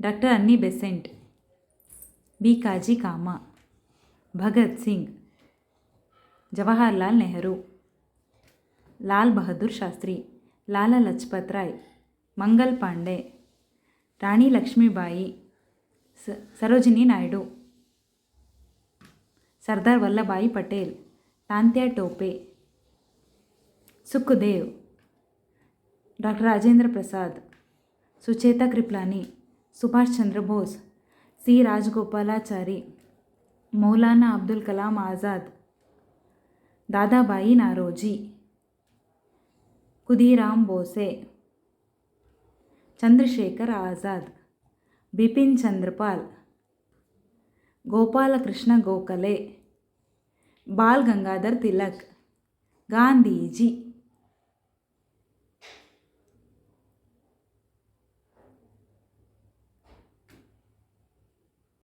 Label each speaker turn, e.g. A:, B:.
A: Doctor Annie Besant Bhikaji Cama Bhagat Singh Jawaharlal Nehru Lal Bahadur Shastri Lala Lajpat Rai Mangal Pandey Rani Laxmibai Sarojini Naidu Sardar Vallabhbhai Patel Tantya Tope Sukhdev doctor Rajendra Prasad Sucheta Kripalani Subhash Chandra Bose, C. Rajagopalachari, Maulana Abdul Kalam Azad, Dadabhai Naoroji, Khudiram बोसे, Chandrashekhar Azad, Bipin Chandrapal, Gopalkrishna Gokhale, बाल गंगाधर तिलक, गांधीजी।